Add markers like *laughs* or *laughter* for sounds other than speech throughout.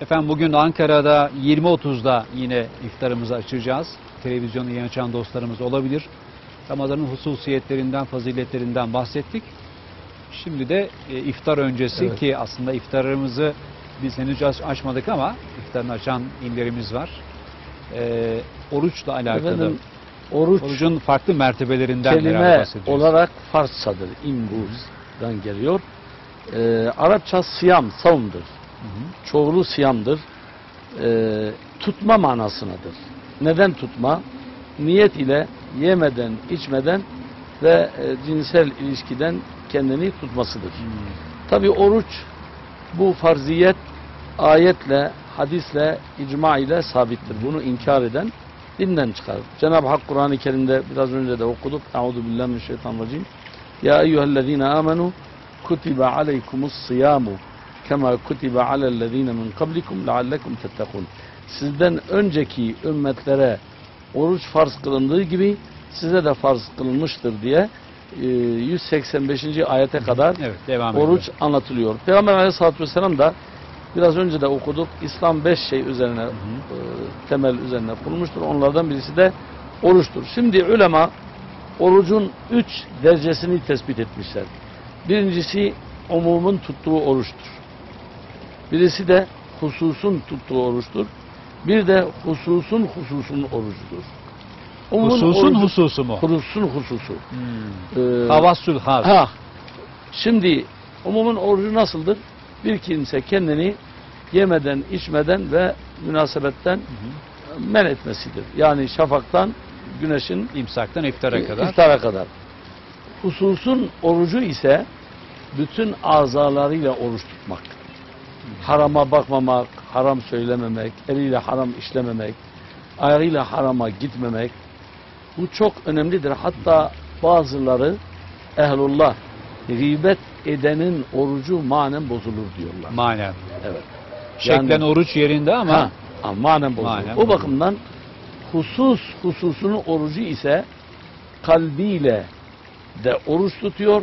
Efendim bugün Ankara'da 20.30'da yine iftarımızı açacağız. Televizyonu yeni açan dostlarımız olabilir. Ramazan'ın hususiyetlerinden, faziletlerinden bahsettik. Şimdi de e, iftar öncesi Evet. ki aslında iftarımızı biz henüz aç- açmadık ama iftarını açan illerimiz var. E, oruçla alakalı. Efendim, oruç Orucun farklı mertebelerinden kelime olarak Farsçadır. İmbuz'dan geliyor. Ee, Arapça siyam, savundur. Hı. Çoğulu siyamdır. Ee, tutma manasınadır. Neden tutma? Niyet ile yemeden, içmeden ve e, cinsel ilişkiden kendini tutmasıdır. Hmm. Tabi oruç bu farziyet ayetle, hadisle, icma ile sabittir. Bunu inkar eden dinden çıkar. Cenab-ı Hak Kur'an-ı Kerim'de biraz önce de okuduk. Euzu billahi mineşşeytanirracim. Ya eyyühellezine amenu kutibe aleykumus siyamu kema kutibe alellezine min kablikum leallekum tettekun. Sizden önceki ümmetlere oruç farz kılındığı gibi size de farz kılınmıştır diye e, 185. ayete kadar Evet devam oruç ediyor. anlatılıyor. Peygamber aleyhissalatü vesselam da biraz önce de okuduk. İslam beş şey üzerine e, temel üzerine kurulmuştur. Onlardan birisi de oruçtur. Şimdi ulema orucun üç derecesini tespit etmişler. Birincisi umumun tuttuğu oruçtur. Birisi de hususun tuttuğu oruçtur. Bir de hususun hususun orucudur. Umumun Hususun orucu- hususu mu? Hususun hususu. Hmm. Ee, Havassül. Ha. Şimdi umumun orucu nasıldır? Bir kimse kendini yemeden, içmeden ve münasebetten men etmesidir. Yani şafaktan güneşin İmsaktan iftara kadar. iftara kadar. Hususun orucu ise bütün azalarıyla oruç tutmak. Harama bakmamak, haram söylememek, eliyle haram işlememek, ayağıyla harama gitmemek. Bu çok önemlidir. Hatta bazıları ehlullah gıybet edenin orucu manen bozulur diyorlar. Manen. evet. Şeklen Yani- oruç yerinde ama Ha, ha, manen bozulur. Manen o bozulur. bakımdan husus hususunun orucu ise kalbiyle de oruç tutuyor.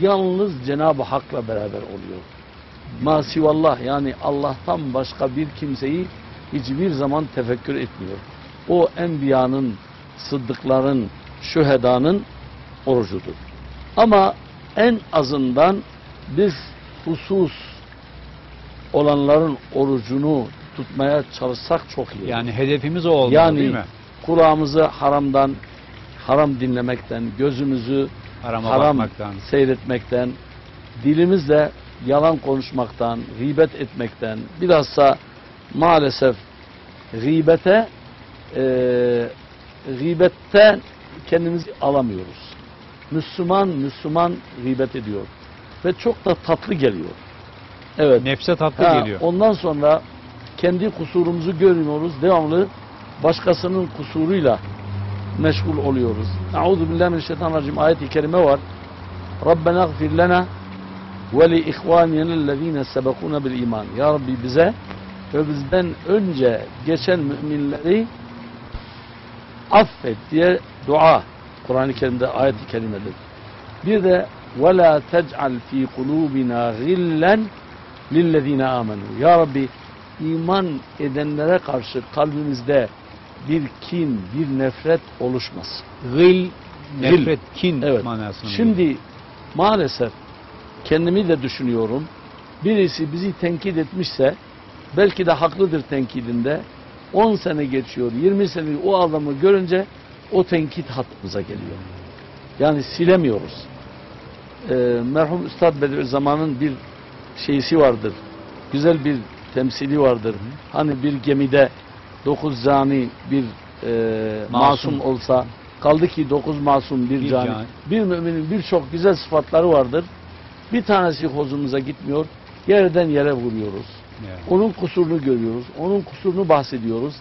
Yalnız Cenab-ı Hak'la beraber oluyor. Masivallah yani Allah'tan başka bir kimseyi hiçbir zaman tefekkür etmiyor. O enbiyanın, sıddıkların, şühedanın orucudur. Ama en azından biz husus olanların orucunu tutmaya çalışsak çok iyi. yani hedefimiz o olmalı Yani değil mi? kulağımızı haramdan, haram dinlemekten, gözümüzü Harama haram bakmaktan. seyretmekten, dilimizle yalan konuşmaktan, gıybet etmekten, bilhassa maalesef gıybete e, gıybetten kendimizi alamıyoruz. Müslüman Müslüman gıybet ediyor ve çok da tatlı geliyor. Evet. Nefse tatlı Ha, geliyor. Ondan sonra kendi kusurumuzu görmüyoruz. Devamlı başkasının kusuruyla meşgul oluyoruz. Euzu billahi mineşşeytanirracim ayet-i kerime var. Rabbena gfir lena ve li ihvanina sebekuna bil iman. Ya Rabbi bize ve bizden önce geçen müminleri affet diye dua Kur'an-ı Kerim'de ayet-i kerimedir. Bir de ve la tec'al fi kulubina gillen lillezine amenu. Ya Rabbi iman edenlere karşı kalbimizde bir kin, bir nefret oluşmasın. Gıl, nefret, kin Evet. manasını. Şimdi maalesef kendimi de düşünüyorum. Birisi bizi tenkit etmişse belki de haklıdır tenkidinde. 10 sene geçiyor, 20 sene o adamı görünce o tenkit hatırımıza geliyor. Yani silemiyoruz. Ee, merhum Üstad Bediüzzaman'ın bir şeysi vardır. Güzel bir temsili vardır. Hani bir gemide dokuz cani bir e, Masum. masum. olsa kaldı ki dokuz masum bir, Bir cani. cani. Bir müminin birçok güzel sıfatları vardır. Bir tanesi hozumuza gitmiyor. Yerden yere vuruyoruz. Yani. Onun kusurunu görüyoruz. Onun kusurunu bahsediyoruz.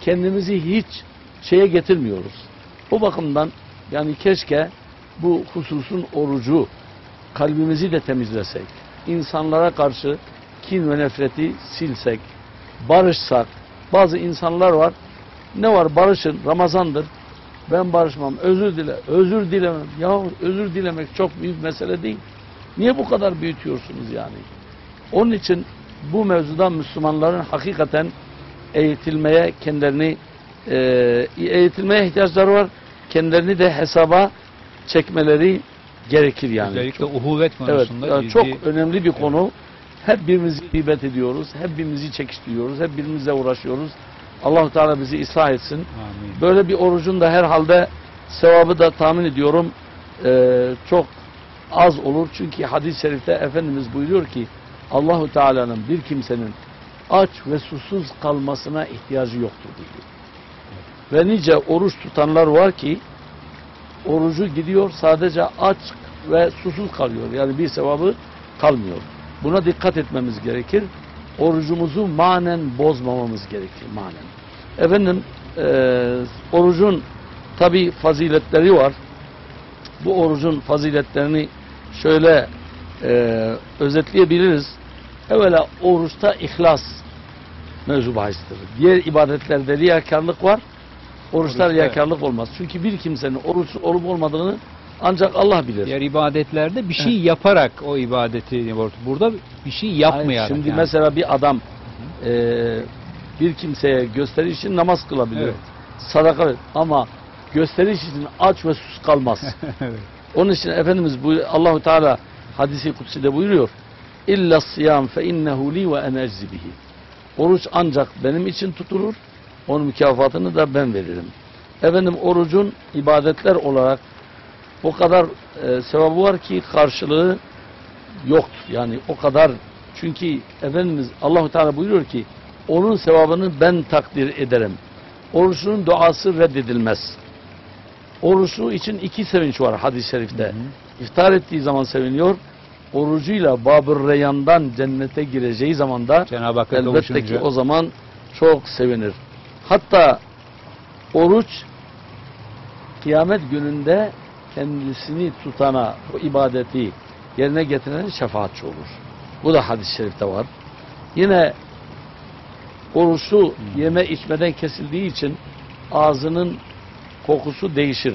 Kendimizi hiç şeye getirmiyoruz. O bakımdan yani keşke bu hususun orucu kalbimizi de temizlesek. insanlara karşı kin ve nefreti silsek. Barışsak. Bazı insanlar var. Ne var barışın Ramazandır. Ben barışmam. Özür dile. Özür dilemem. Ya özür dilemek çok büyük mesele değil. Niye bu kadar büyütüyorsunuz yani? Onun için bu mevzuda Müslümanların hakikaten eğitilmeye kendilerini e, eğitilmeye ihtiyaçları var. Kendilerini de hesaba çekmeleri gerekir yani. Özellikle uhuvvet Evet, konusunda yani ciddi- çok önemli bir konu. Hep birbirimizi gıybet ediyoruz, hep birbirimizi çekiştiriyoruz, hep birbirimizle uğraşıyoruz. Allahu Teala bizi ıslah etsin. Amin. Böyle bir orucun da herhalde sevabı da tahmin ediyorum eee, çok az olur. Çünkü hadis-i şerifte Efendimiz buyuruyor ki Allahu Teala'nın bir kimsenin aç ve susuz kalmasına ihtiyacı yoktur diyor. Ve nice oruç tutanlar var ki orucu gidiyor sadece aç ve susuz kalıyor. Yani bir sevabı kalmıyor. Buna dikkat etmemiz gerekir. Orucumuzu manen bozmamamız gerekir manen. Efendim eee, orucun tabi faziletleri var. Bu orucun faziletlerini şöyle eee, özetleyebiliriz. Evvela oruçta ihlas mevzu bahistir. Diğer ibadetlerde riyakarlık var. Oruçta Oruçta- riyakarlık olmaz. Çünkü bir kimsenin oruç olup olmadığını ancak Allah bilir. Diğer ibadetlerde bir şey yaparak o ibadeti burada bir şey yapmayarak. Şimdi yani. mesela bir adam eee, bir kimseye gösteriş için namaz kılabilir. Evet. Sadaka. Ama gösteriş için aç ve sus kalmaz. *laughs* evet. Onun için Efendimiz bu Allahu Teala hadisi kutsi'de buyuruyor. İlla siyam fe innehu li ve ene eczi bihi. Oruç ancak benim için tutulur. Onun mükafatını da ben veririm. Efendim orucun ibadetler olarak o kadar e, sevabı var ki karşılığı yoktur. Yani o kadar çünkü Efendimiz Allahu Teala buyuruyor ki onun sevabını ben takdir ederim. Oruçlunun duası reddedilmez. Oruçlu için iki sevinç var hadis-i şerifte. Hı hı. İftar ettiği zaman seviniyor. Orucuyla Babur Reyyan'dan cennete gireceği zaman da elbette ki o zaman çok sevinir. Hatta oruç kıyamet gününde kendisini tutana o ibadeti yerine getirene şefaatçi olur. Bu da hadis-i şerifte var. Yine oruçlu yeme içmeden kesildiği için ağzının kokusu değişir.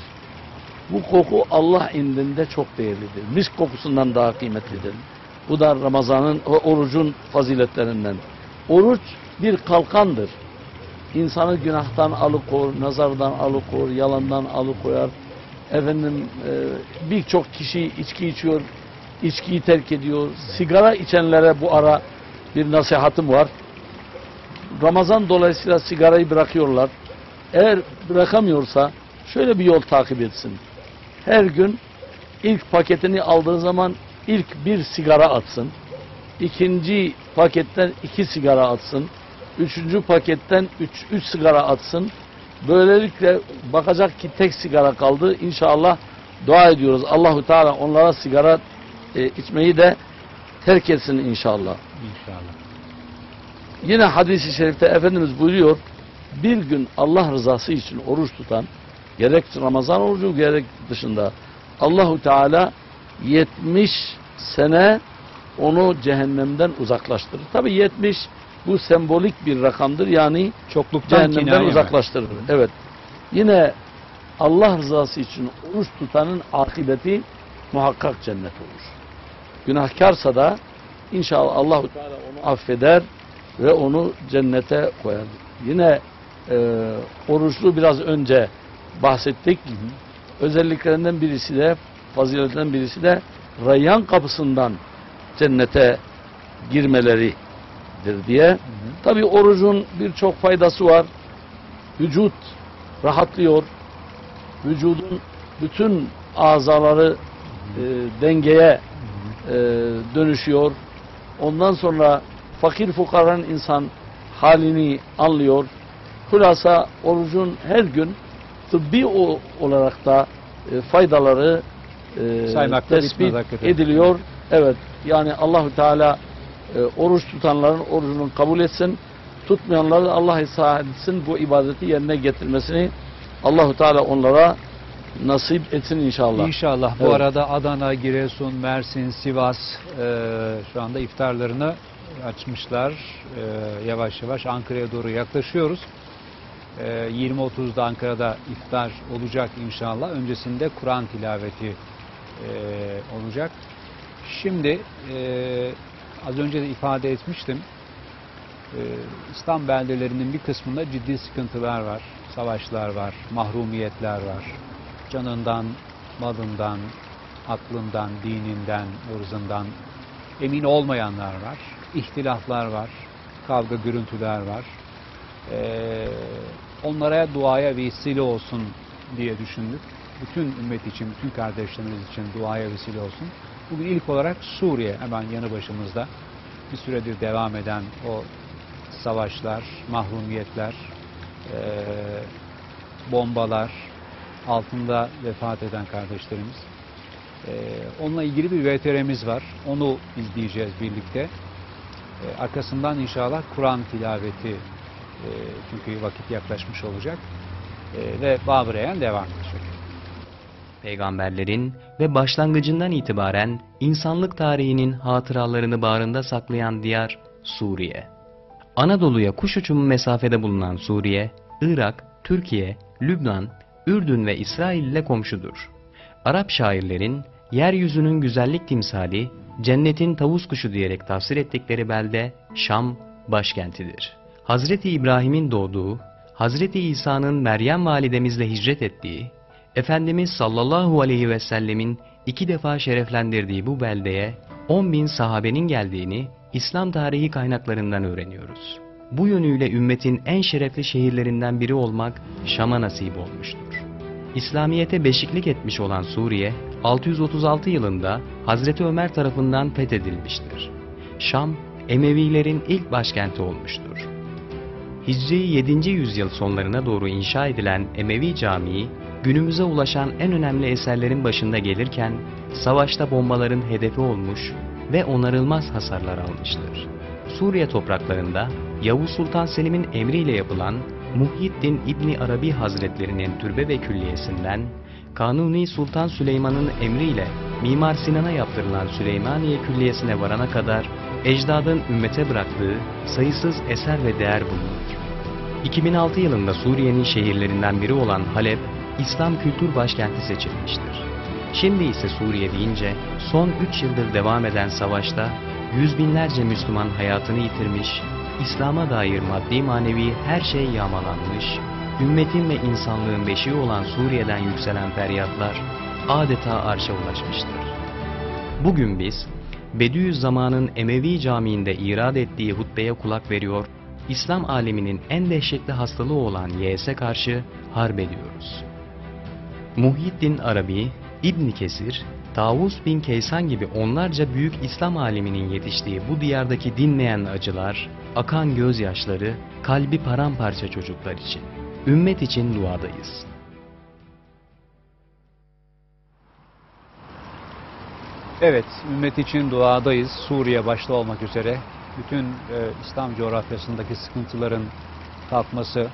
Bu koku Allah indinde çok değerlidir. Misk kokusundan daha kıymetlidir. Bu da Ramazan'ın, orucun faziletlerinden. Oruç bir kalkandır. İnsanı günahtan alıkor, nazardan alıkor, yalandan alıkoyar. Efendim e, birçok kişi içki içiyor, içkiyi terk ediyor. Sigara içenlere bu ara bir nasihatım var. Ramazan dolayısıyla sigarayı bırakıyorlar. Eğer bırakamıyorsa şöyle bir yol takip etsin. Her gün ilk paketini aldığı zaman ilk bir sigara atsın. İkinci paketten iki sigara atsın. Üçüncü paketten üç, üç sigara atsın. Böylelikle bakacak ki tek sigara kaldı. İnşallah dua ediyoruz. Allahu Teala onlara sigara e, içmeyi de terk etsin inşallah. İnşallah. Yine hadis-i şerifte Efendimiz buyuruyor bir gün Allah rızası için oruç tutan gerek Ramazan orucu gerek dışında Allahu Teala 70 sene onu cehennemden uzaklaştırır. Tabi 70 bu sembolik bir rakamdır yani Çokluktan cehennemden kinaye mi? uzaklaştırır. Evet. Yine Allah rızası için oruç tutanın akıbeti muhakkak cennet olur. Günahkarsa da inşallah Allahu Teala onu affeder ve onu cennete koyar. Yine e, oruçlu biraz önce bahsettik. Hı hı. Özelliklerinden birisi de faziletlerinden birisi de Rayyan kapısından cennete girmeleridir diye. Hı hı. Tabi orucun birçok faydası var. Vücut rahatlıyor. Vücudun bütün azaları e, dengeye e, dönüşüyor. Ondan sonra fakir fukaranın insan halini anlıyor. Hulasa orucun her gün tıbbi olarak da e, faydaları e, tespit ediliyor. Evet yani Allahu Teala e, oruç tutanların orucunu kabul etsin. Tutmayanları Allah ıslah etsin. Bu ibadeti yerine getirmesini Allahu Teala onlara nasip etsin inşallah. İnşallah. Bu Evet. arada Adana, Giresun, Mersin, Sivas e, şu anda iftarlarını açmışlar. E, yavaş yavaş Ankara'ya doğru yaklaşıyoruz. E, 20.30'da Ankara'da iftar olacak inşallah. Öncesinde Kur'an tilaveti e, olacak. Şimdi e, az önce de ifade etmiştim. Ee, İslam beldelerinin bir kısmında ciddi sıkıntılar var. Savaşlar var, mahrumiyetler var. Canından, malından, aklından, dininden, ırzından emin olmayanlar var. İhtilaflar var, kavga gürültüler var. Ee, onlara duaya vesile olsun diye düşündük. Bütün ümmet için, bütün kardeşlerimiz için duaya vesile olsun. Bugün ilk olarak Suriye hemen yanı başımızda bir süredir devam eden o savaşlar, mahrumiyetler, eee, bombalar, altında vefat eden kardeşlerimiz. Eee, onunla ilgili bir VTR'miz var. Onu izleyeceğiz birlikte. Eee, arkasından inşallah Kur'an tilaveti eee, çünkü vakit yaklaşmış olacak. Eee, ve Babıreyen devam edecek. Peygamberlerin ve başlangıcından itibaren insanlık tarihinin hatıralarını bağrında saklayan diyar Suriye. Anadolu'ya kuş uçumu mesafede bulunan Suriye, Irak, Türkiye, Lübnan, Ürdün ve İsrail ile komşudur. Arap şairlerin yeryüzünün güzellik timsali, cennetin tavus kuşu diyerek tafsir ettikleri belde Şam başkentidir. Hazreti İbrahim'in doğduğu, Hazreti İsa'nın Meryem validemizle hicret ettiği, Efendimiz sallallahu aleyhi ve sellemin iki defa şereflendirdiği bu beldeye 10 bin sahabenin geldiğini İslam tarihi kaynaklarından öğreniyoruz. Bu yönüyle ümmetin en şerefli şehirlerinden biri olmak Şam'a nasip olmuştur. İslamiyete beşiklik etmiş olan Suriye, 636 yılında Hazreti Ömer tarafından fethedilmiştir. Şam, Emevilerin ilk başkenti olmuştur. Hicri 7. yüzyıl sonlarına doğru inşa edilen Emevi Camii, günümüze ulaşan en önemli eserlerin başında gelirken, savaşta bombaların hedefi olmuş ve onarılmaz hasarlar almıştır. Suriye topraklarında Yavuz Sultan Selim'in emriyle yapılan Muhyiddin İbni Arabi Hazretlerinin türbe ve külliyesinden, Kanuni Sultan Süleyman'ın emriyle Mimar Sinan'a yaptırılan Süleymaniye Külliyesi'ne varana kadar ecdadın ümmete bıraktığı sayısız eser ve değer bulunur. 2006 yılında Suriye'nin şehirlerinden biri olan Halep, İslam kültür başkenti seçilmiştir. Şimdi ise Suriye deyince son 3 yıldır devam eden savaşta yüz binlerce Müslüman hayatını yitirmiş, İslam'a dair maddi manevi her şey yağmalanmış, ümmetin ve insanlığın beşiği olan Suriye'den yükselen feryatlar adeta arşa ulaşmıştır. Bugün biz Bediüzzaman'ın Emevi Camii'nde irad ettiği hutbeye kulak veriyor, İslam aleminin en dehşetli hastalığı olan YS'e karşı harp ediyoruz. Muhyiddin Arabi, İbn Kesir, Tavus bin Kaysan gibi onlarca büyük İslam aliminin yetiştiği bu diyardaki dinmeyen acılar, akan gözyaşları, kalbi paramparça çocuklar için. Ümmet için duadayız. Evet, ümmet için duadayız. Suriye başta olmak üzere bütün e, İslam coğrafyasındaki sıkıntıların kalkması,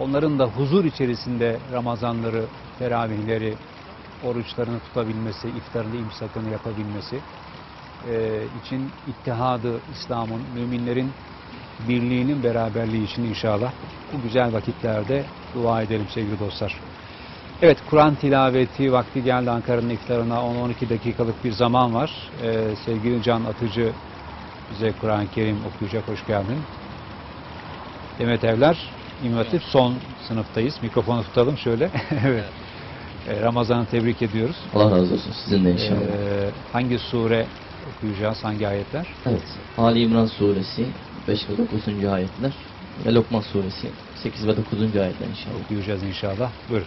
onların da huzur içerisinde Ramazanları, teravihleri, oruçlarını tutabilmesi, iftarını, imsakını yapabilmesi e, için ittihadı İslam'ın, müminlerin birliğinin, beraberliği için inşallah bu güzel vakitlerde dua edelim sevgili dostlar. Evet, Kur'an tilaveti vakti geldi Ankara'nın iftarına 10-12 dakikalık bir zaman var. Ee, sevgili Can Atıcı bize Kur'an-ı Kerim okuyacak, hoş geldin. Demet Evler, İmam Hatip son sınıftayız. Mikrofonu tutalım şöyle. *laughs* evet. Ee, Ramazan'ı tebrik ediyoruz. Allah razı olsun sizin de inşallah. Ee, hangi sure okuyacağız, hangi ayetler? Evet. Ali İmran suresi 5 ve 9. ayetler ve Lokman suresi 8 ve 9. ayetler inşallah. Okuyacağız inşallah. Buyurun.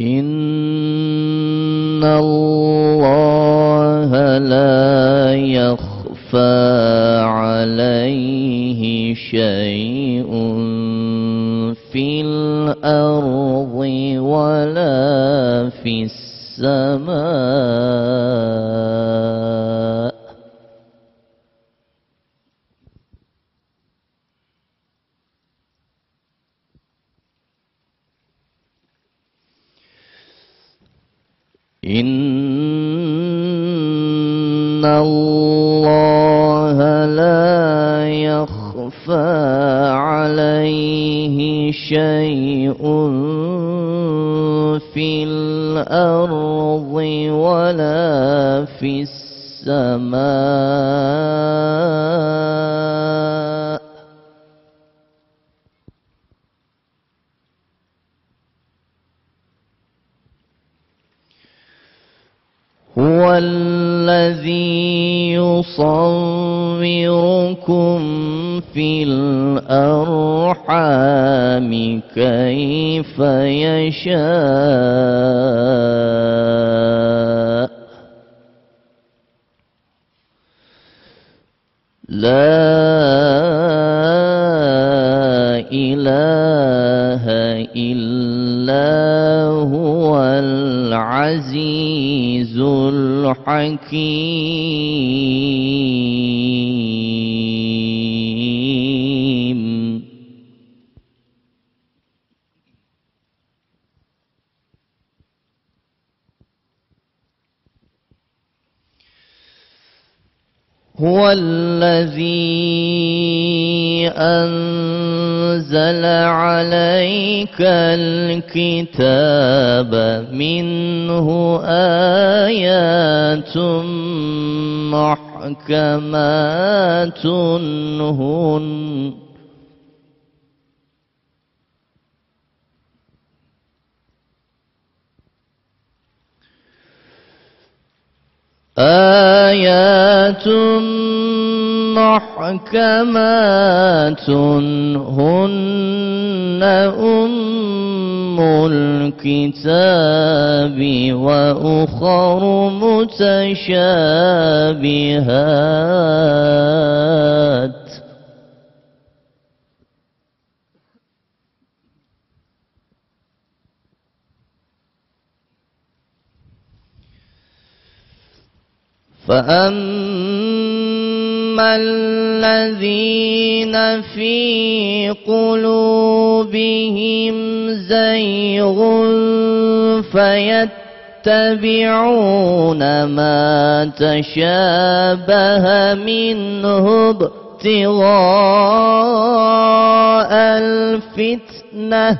إن الله لا يخفى عليه شيء في الأرض ولا في السماء إن الله لا يخفى عليه شيء في الأرض ولا في السماء يصوركم في الأرحام كيف يشاء. لا هو الذي أنزل عليك الكتاب منه آيات محكمات هن. آيات محكمات هن أم الكتاب وأخر متشابهات فأما الذين في قلوبهم زيغ فيتبعون ما تشابه منه ابتغاء الفتنه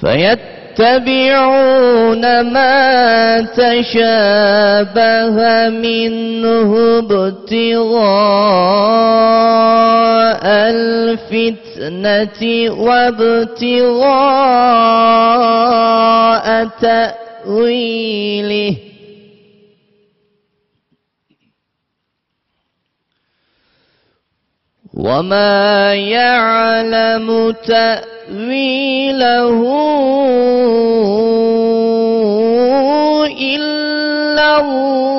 فيتبعون ما تشابه منه ابتغاء الفتنة وابتغاء تأويله وما يعلم تأويله إلا الله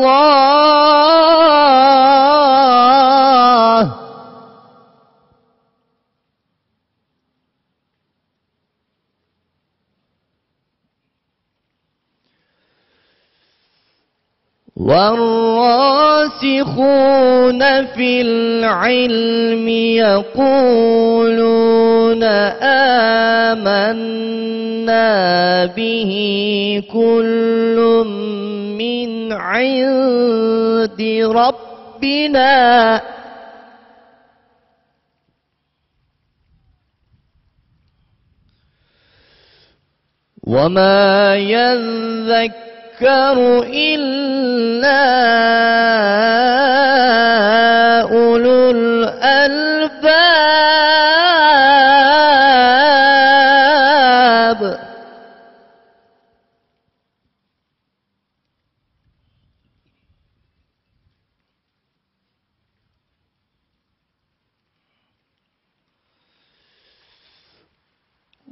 والراسخون في العلم يقولون آمنا به كل من عند ربنا. وما يذكر إلا أولو الألباب.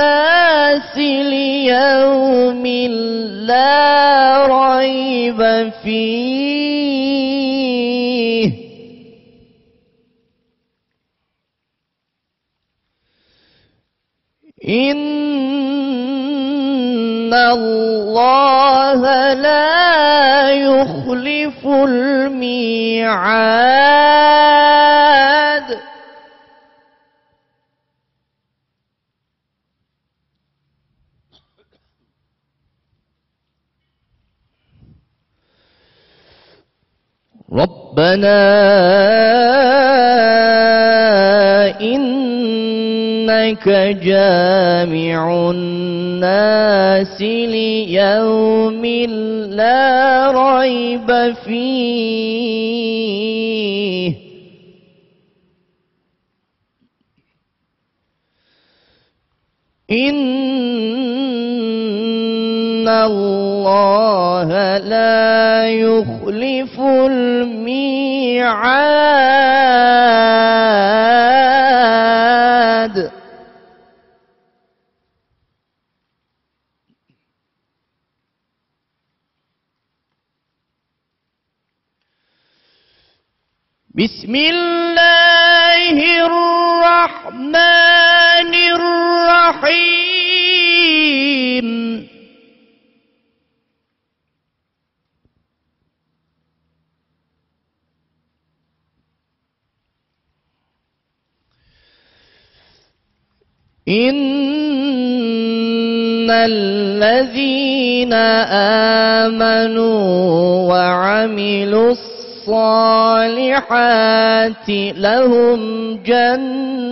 الناس ليوم لا ريب فيه. إن الله لا يخلف الميعاد. ربنا إنك جامع الناس ليوم لا ريب فيه إن الله لا يخلف الميعاد. بسم الله الرحمن الرحيم. إن الذين آمنوا وعملوا الصالحات لهم جنات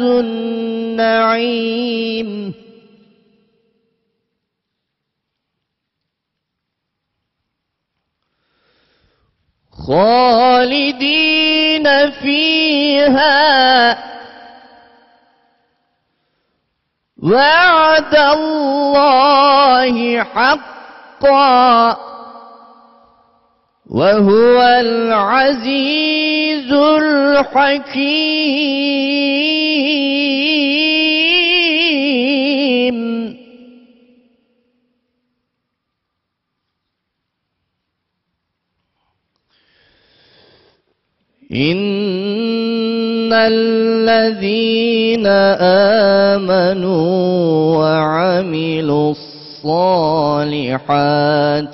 النعيم خالدين فيها وعد الله حقا وهو العزيز الحكيم. إن الذين آمنوا وعملوا الصالحات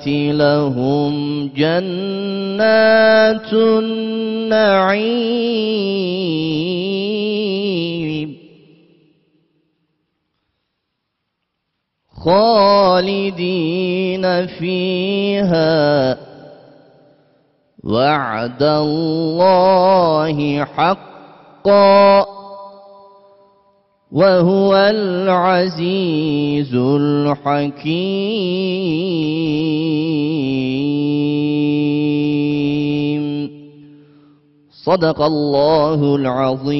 لهم جنات النعيم خالدين فيها. وعد الله حقا وهو العزيز الحكيم. صدق الله العظيم.